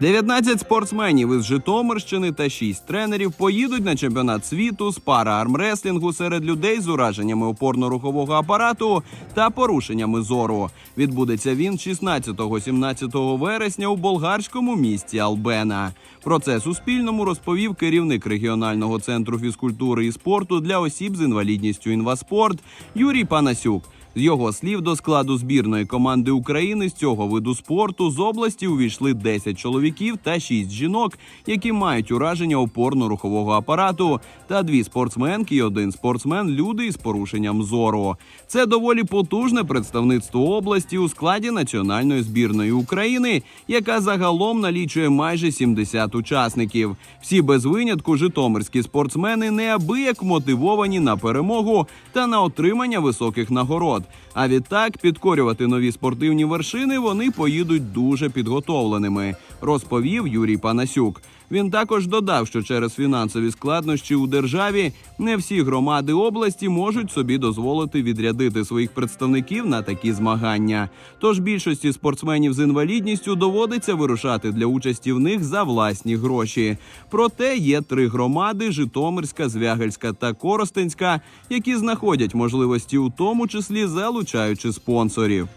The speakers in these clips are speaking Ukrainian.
19 спортсменів із Житомирщини та 6 тренерів поїдуть на чемпіонат світу з пара-армреслінгу серед людей з ураженнями опорно-рухового апарату та порушеннями зору. Відбудеться він 16-17 вересня у болгарському місті Албена. Про це Суспільному розповів керівник регіонального центру фізкультури і спорту для осіб з інвалідністю «Інваспорт» Юрій Панасюк. З його слів, до складу збірної команди України з цього виду спорту з області увійшли 10 чоловіків та 6 жінок, які мають ураження опорно-рухового апарату, та дві спортсменки і один спортсмен люди із порушенням зору. Це доволі потужне представництво області у складі національної збірної України, яка загалом налічує майже 70 учасників. Всі без винятку житомирські спортсмени неабияк мотивовані на перемогу та на отримання високих нагород. А відтак підкорювати нові спортивні вершини вони поїдуть дуже підготовленими, розповів Юрій Панасюк. Він також додав, що через фінансові складнощі у державі не всі громади області можуть собі дозволити відрядити своїх представників на такі змагання. Тож більшості спортсменів з інвалідністю доводиться вирушати для участі в них за власні гроші. Проте є три громади: Житомирська, Звягельська та Коростенська, які знаходять можливості, у тому числі залучаючи спонсорів.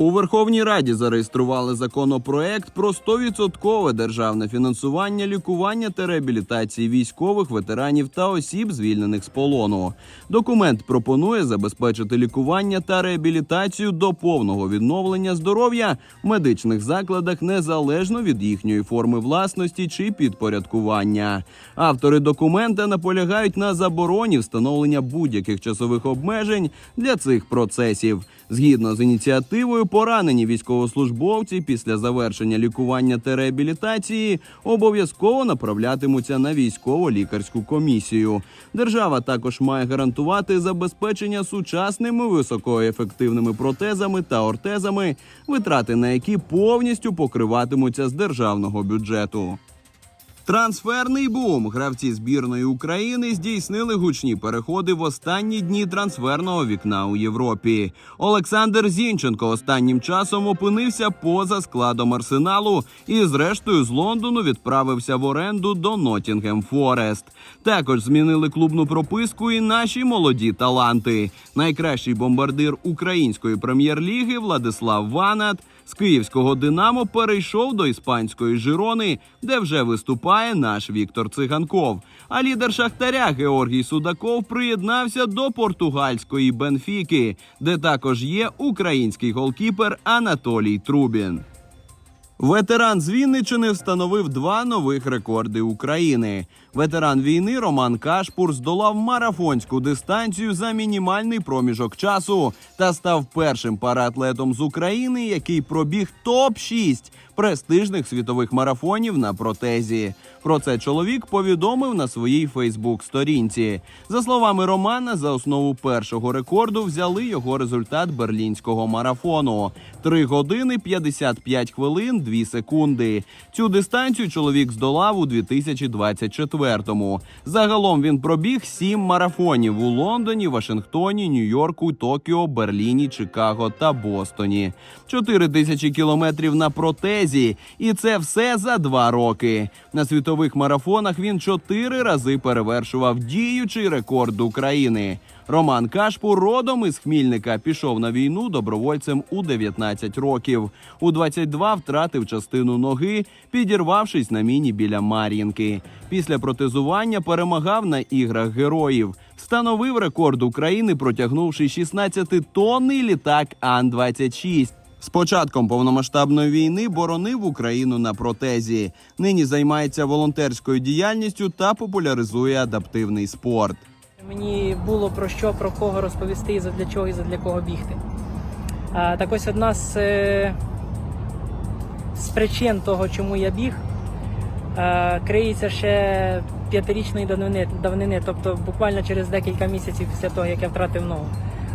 У Верховній Раді зареєстрували законопроект про 100% державне фінансування лікування та реабілітації військових ветеранів та осіб, звільнених з полону. Документ пропонує забезпечити лікування та реабілітацію до повного відновлення здоров'я в медичних закладах незалежно від їхньої форми власності чи підпорядкування. Автори документа наполягають на забороні встановлення будь-яких часових обмежень для цих процесів. Згідно з ініціативою, поранені військовослужбовці після завершення лікування та реабілітації обов'язково направлятимуться на військово-лікарську комісію. Держава також має гарантувати забезпечення сучасними високоефективними протезами та ортезами, витрати на які повністю покриватимуться з державного бюджету. Трансферний бум. Гравці збірної України здійснили гучні переходи в останні дні трансферного вікна у Європі. Олександр Зінченко останнім часом опинився поза складом арсеналу і, зрештою, з Лондону відправився в оренду до Нотінгем Форест. Також змінили клубну прописку і наші молоді таланти. Найкращий бомбардир української прем'єр-ліги Владислав Ванат з київського Динамо перейшов до іспанської Жирони, де вже виступає наш Віктор Циганков. А лідер Шахтаря Георгій Судаков приєднався до португальської Бенфіки, де також є український голкіпер Анатолій Трубін. Ветеран з Вінничини встановив два нових рекорди України. Ветеран війни Роман Кашпур здолав марафонську дистанцію за мінімальний проміжок часу та став першим параатлетом з України, який пробіг топ 6 престижних світових марафонів на протезі. Про це чоловік повідомив на своїй Фейсбук-сторінці. За словами Романа, за основу першого рекорду взяли його результат берлінського марафону: 3 години 55 хвилин 2 секунди. Цю дистанцію чоловік здолав у 2024-му. Загалом він пробіг сім марафонів у Лондоні, Вашингтоні, Нью-Йорку, Токіо, Берліні, Чикаго та Бостоні. 4 тисячі кілометрів на протезі, і це все за два роки. На світових марафонах він чотири рази перевершував діючий рекорд України. Роман Кашпур родом із Хмільника пішов на війну добровольцем у 19 років. У 22 втратив частину ноги, підірвавшись на міні біля Мар'їнки. Після протезування перемагав на іграх героїв. Встановив рекорд України, протягнувши 16-тонний літак Ан-26. З початком повномасштабної війни боронив Україну на протезі. Нині займається волонтерською діяльністю та популяризує адаптивний спорт. Мені було про що, про кого розповісти, і задля чого і задля кого бігти. Так ось одна з, е, з причин того, чому я біг, е, криється ще п'ятирічної давнини, давнини, тобто буквально через декілька місяців після того, як я втратив ногу.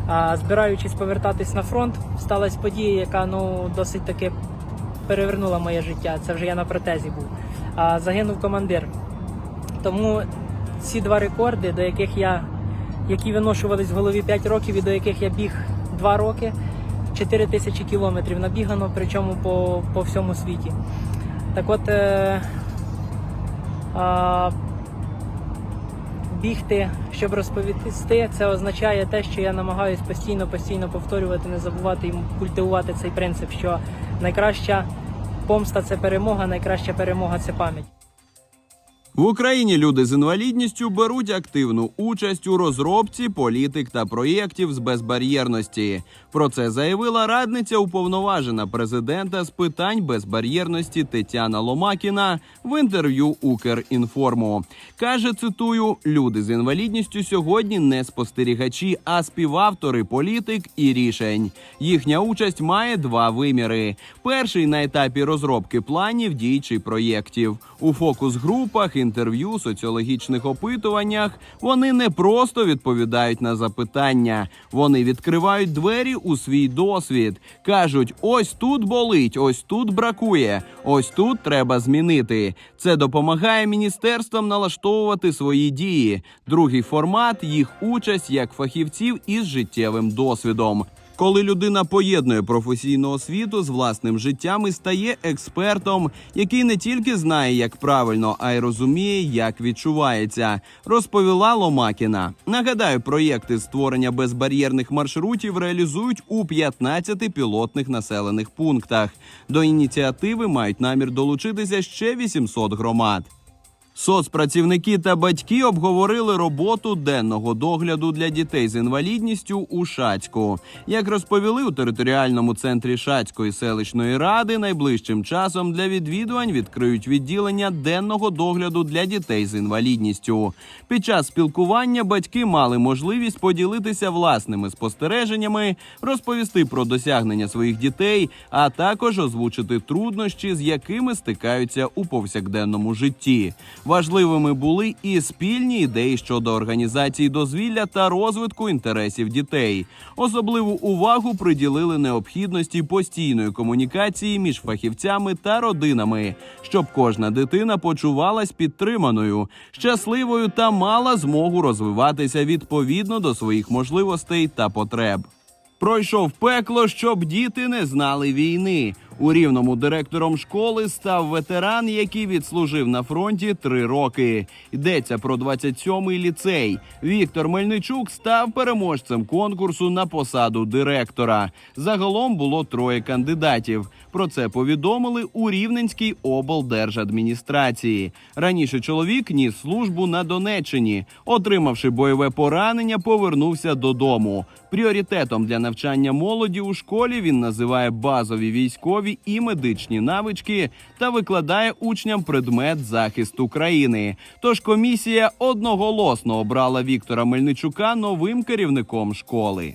А, збираючись повертатись на фронт, сталася подія, яка ну, досить таки перевернула моє життя. Це вже я на протезі був. А, загинув командир. Тому ці два рекорди, до яких я, які виношувались в голові 5 років і до яких я біг 2 роки, 4 тисячі кілометрів набігано, причому по, по всьому світі. Так от е, а, бігти, щоб розповісти, це означає те, що я намагаюся постійно, постійно повторювати, не забувати і культивувати цей принцип, що найкраща помста це перемога, найкраща перемога це пам'ять. В Україні люди з інвалідністю беруть активну участь у розробці політик та проєктів з безбар'єрності. Про це заявила радниця уповноважена президента з питань безбар'єрності Тетяна Ломакіна в інтерв'ю Укрінформу. Каже, цитую: люди з інвалідністю сьогодні не спостерігачі, а співавтори політик і рішень. Їхня участь має два виміри: перший на етапі розробки планів дій чи проєктів у фокус-групах, інтерв'ю, соціологічних опитуваннях. Вони не просто відповідають на запитання, вони відкривають двері у свій досвід. кажуть: ось тут болить, ось тут бракує, ось тут треба змінити. Це допомагає міністерствам налаштовувати свої дії. Другий формат їх участь як фахівців із життєвим досвідом. Коли людина поєднує професійну освіту з власним життям і стає експертом, який не тільки знає, як правильно, а й розуміє, як відчувається, розповіла Ломакіна. Нагадаю, проєкти створення безбар'єрних маршрутів реалізують у 15 пілотних населених пунктах. До ініціативи мають намір долучитися ще 800 громад. Соцпрацівники та батьки обговорили роботу денного догляду для дітей з інвалідністю у Шацьку. Як розповіли у територіальному центрі Шацької селищної ради, найближчим часом для відвідувань відкриють відділення денного догляду для дітей з інвалідністю. Під час спілкування батьки мали можливість поділитися власними спостереженнями, розповісти про досягнення своїх дітей, а також озвучити труднощі, з якими стикаються у повсякденному житті. Важливими були і спільні ідеї щодо організації дозвілля та розвитку інтересів дітей. Особливу увагу приділили необхідності постійної комунікації між фахівцями та родинами, щоб кожна дитина почувалась підтриманою, щасливою та мала змогу розвиватися відповідно до своїх можливостей та потреб. Пройшов пекло, щоб діти не знали війни. У рівному директором школи став ветеран, який відслужив на фронті три роки. Йдеться про 27-й ліцей. Віктор Мельничук став переможцем конкурсу на посаду директора. Загалом було троє кандидатів. Про це повідомили у Рівненській облдержадміністрації. Раніше чоловік ніс службу на Донеччині. Отримавши бойове поранення, повернувся додому. Пріоритетом для навчання молоді у школі він називає базові військові і медичні навички та викладає учням предмет захисту країни. Тож комісія одноголосно обрала Віктора Мельничука новим керівником школи.